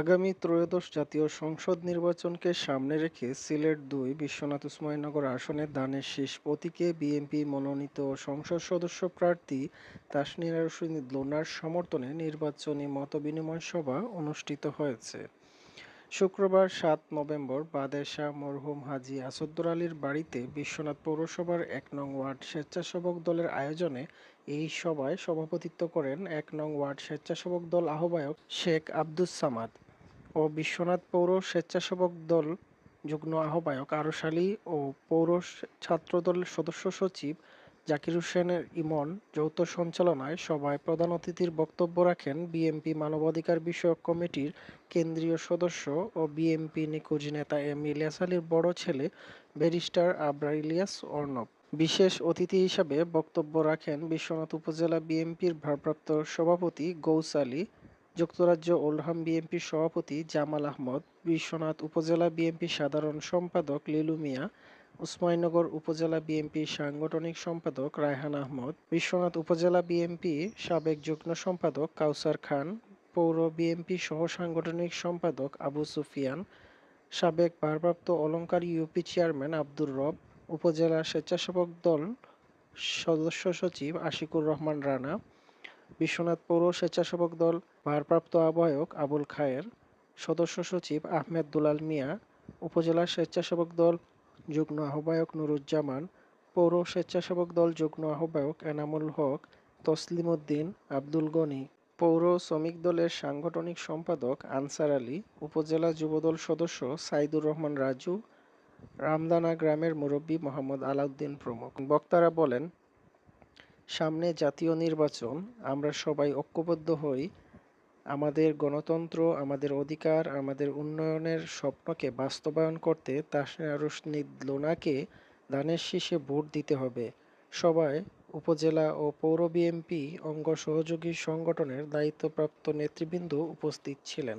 আগামী ত্রয়োদশ জাতীয় সংসদ নির্বাচনকে সামনে রেখে সিলেট দুই বিশ্বনাথ উসমানীনগর আসনে দানের শেষ প্রতীকে বিএনপি মনোনীত সংসদ সদস্য প্রার্থী তাসনিয়া রশিদ লোনার সমর্থনে নির্বাচনী মতবিনিময় সভা অনুষ্ঠিত হয়েছে। শুক্রবার সাত নভেম্বর বাদের শাহ মরহুম হাজী আসাদুর আলীর বাড়িতে বিশ্বনাথ পৌরসভার এক নং ওয়ার্ড স্বেচ্ছাসেবক দলের আয়োজনে এই সভায় সভাপতিত্ব করেন এক নং ওয়ার্ড স্বেচ্ছাসেবক দল আহ্বায়ক শেখ আব্দুস সামাদ। ও বিশ্বনাথ পৌর স্বেচ্ছাসেবক দল, যুগ্ম আহ্বায়ক আরশ আলী ও পৌর ছাত্রদল সদস্য সচিব জাকির হোসেনের ইমন যৌথ সঞ্চালনায় সভায় প্রধান অতিথির বক্তব্য রাখেন বিএনপি মানবাধিকার বিষয়ক কমিটির কেন্দ্রীয় সদস্য ও বিএনপি নিখোঁজ নেতা এম ইলিয়াস আলীর বড় ছেলে ব্যারিস্টার আবরার ইলিয়াস অর্ণব। বিশেষ অতিথি হিসাবে বক্তব্য রাখেন বিশ্বনাথ উপজেলা বিএনপির ভারপ্রাপ্ত সভাপতি গৌস আলী যুক্তরাজ্য ওলহাম বিএনপির সভাপতি জামাল আহমদ, বিশ্বনাথ উপজেলা বিএনপির সাধারণ সম্পাদক লিলু মিয়া উসমানীনগর উপজেলা বিএনপির সাংগঠনিক সম্পাদক রায়হান আহমদ, বিশ্বনাথ উপজেলা বিএনপি সাবেক যুগ্ম সম্পাদক কাউসার খান, পৌর বিএনপি সহ সাংগঠনিক সম্পাদক আবু সুফিয়ান, সাবেক ভারপ্রাপ্ত অলঙ্কার ইউপি চেয়ারম্যান আব্দুর রব, উপজেলা স্বেচ্ছাসেবক দল সদস্য সচিব আশিকুর রহমান রানা বিশ্বনাথ পৌর স্বেচ্ছাসেবক দল, ভারপ্রাপ্ত আহ্বায়ক আবুল খায়ের, সদস্য সচিব আহমেদ দুলাল মিয়া, উপজেলা স্বেচ্ছাসেবক দল, যুগ্ম আহ্বায়ক নুরুজ্জামান, পৌর স্বেচ্ছাসেবক দল, যুগ্ম আহ্বায়ক এনামুল হক, তসলিম উদ্দিন, আব্দুল গনি, পৌর শ্রমিক দলের সাংগঠনিক সম্পাদক আনসার আলী, উপজেলা যুবদল সদস্য সাইদুর রহমান রাজু, রামদানা গ্রামের মুরব্বী মোহাম্মদ আলাউদ্দিন প্রমুখ। বক্তারা বলেন সামনে জাতীয় নির্বাচন, আমরা সবাই ঐক্যবদ্ধ হই। আমাদের গণতন্ত্র, আমাদের অধিকার, আমাদের উন্নয়নের স্বপ্নকে বাস্তবায়ন করতে তাসনিয়া রুশনিদ লোনাকে ধানের শীষে ভোট দিতে হবে। সবাই উপজেলা ও পৌর বিএনপি অঙ্গ সহযোগী সংগঠনের দায়িত্বপ্রাপ্ত নেতৃবৃন্দ উপস্থিত ছিলেন।